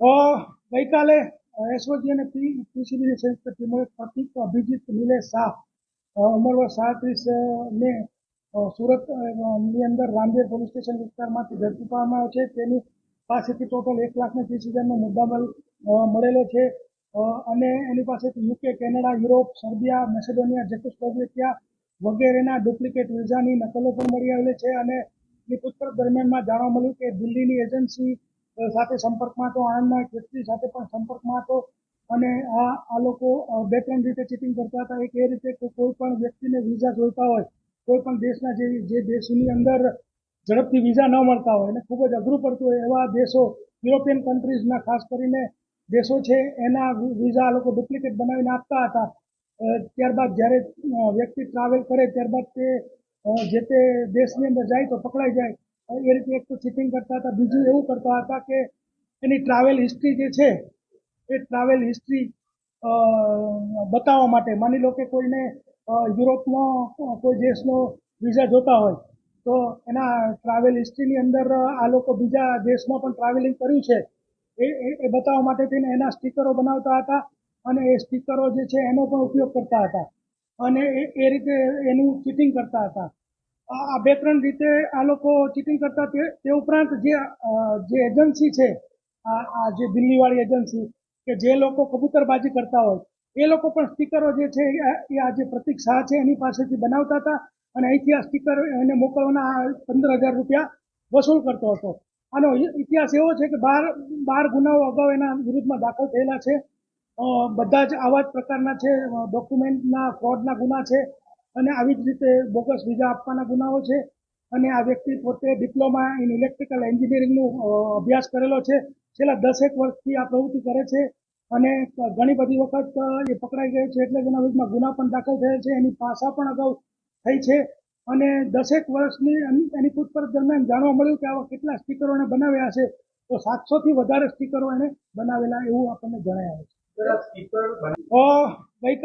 ગઈકાલે એસઓજી અને પીસીબીની સંયુક્ત ટીમોએ પ્રતિક અભિજીત નિલેશ શાહ અ, ઉંમર વર્ષ સાડત્રીસ ને સુરતની અંદર રામદેવ પોલીસ સ્ટેશન વિસ્તારમાંથી ઝડપી પાડવામાં આવે છે. તેની પાસેથી ટોટલ એક લાખ ને ત્રીસ હજારનો મુદ્દામાલ મળેલો છે. અને એની પાસેથી UK Canada Europe Serbia Macedonia Czechoslovakia વગેરેના ડુપ્લિકેટ વિઝાની નકલો પણ મળી આવેલી છે. અને પૂછપરછ દરમિયાનમાં જાણવા મળ્યું કે દિલ્હીની એજન્સી સાથે સંપર્કમાં હતો આણંદના વ્યક્તિ સાથે પણ સંપર્કમાં હતો. અને આ આ લોકો બે ત્રણ રીતે ચીટિંગ કરતા હતા. એક એ રીતે કોઈ પણ વ્યક્તિને વિઝા જોઈતા હોય, કોઈ પણ દેશના જે જે દેશની અંદર ઝડપથી વિઝા ન મળતા હોય અને ખૂબ જ અઘરું પડતું હોય એવા દેશો, યુરોપિયન કન્ટ્રીઝના ખાસ કરીને દેશો છે, એના વિઝા આ લોકો ડુપ્લિકેટ બનાવીને આપતા હતા. ત્યારબાદ જ્યારે વ્યક્તિ ટ્રાવેલ કરે, ત્યારબાદ તે જે તે દેશની અંદર જાય તો પકડાઈ જાય. એ રીતે એક તો ચીટિંગ કરતા હતા, બીજું એવું કરતા હતા કે એની ટ્રાવેલ હિસ્ટ્રી જે છે, એ ટ્રાવેલ હિસ્ટ્રી બતાવવા માટે. માની લો કે કોઈને યુરોપમાં કોઈ દેશનો વિઝા જોતા હોય, તો એના ટ્રાવેલ હિસ્ટ્રીની અંદર આ લોકો બીજા દેશમાં પણ ટ્રાવેલિંગ કર્યું છે. એ, એ- બતાવવા માટે થઈને એના સ્ટીકરો બનાવતા હતા અને એ સ્ટીકરો જે છે એનો પણ ઉપયોગ કરતા હતા. અને એ રીતે એનું ચીટિંગ કરતા હતા. આ બે ત્રણ રીતે આ લોકો ચીટિંગ કરતા તે ઉપરાંત જે જે એજન્સી છે, આ જે દિલ્હીવાળી એજન્સી કે જે લોકો કબૂતરબાજી કરતા હોય, એ લોકો પણ સ્ટીકરો જે છે, એ આ જે પ્રતિક શાહ છે, એની પાસેથી બનાવતા હતા અને અહીંથી આ સ્ટીકર એને મોકલવાના પંદર હજાર રૂપિયા વસૂલ કરતો હતો. આનો ઇતિહાસ એવો છે કે બાર બાર ગુનાઓ અગાઉ એના વિરુદ્ધમાં દાખલ થયેલા છે. બધા જ આવા જ પ્રકારના છે ડોક્યુમેન્ટના ફ્રોડના ગુના છે અને આવી જ રીતે બોગસ વિઝા આપવાના ગુનાઓ છે. અને આ વ્યક્તિ પોતે ડિપ્લોમા ઇન ઇલેક્ટ્રિકલ એન્જિનિયરિંગનો અભ્યાસ કરેલો છે. છેલ્લા દસેક વર્ષથી આ પ્રવૃત્તિ કરે છે અને ઘણી બધી વખત એ પકડાઈ ગયો છે એટલે તેના વિરુદ્ધમાં ગુના પણ દાખલ થયેલ છે. એની પાસા પણ અગાઉ થઈ છે. અને દસેક વર્ષની એની- પૂછપરછ દરમિયાન જાણવા મળ્યું કે આવા કેટલા સ્ટીકરો એને બનાવ્યા છે. તો સાતસોથી વધારે સ્ટીકરો એને બનાવેલા એવું આપણને જણાય છે. અ, ગઈકાલે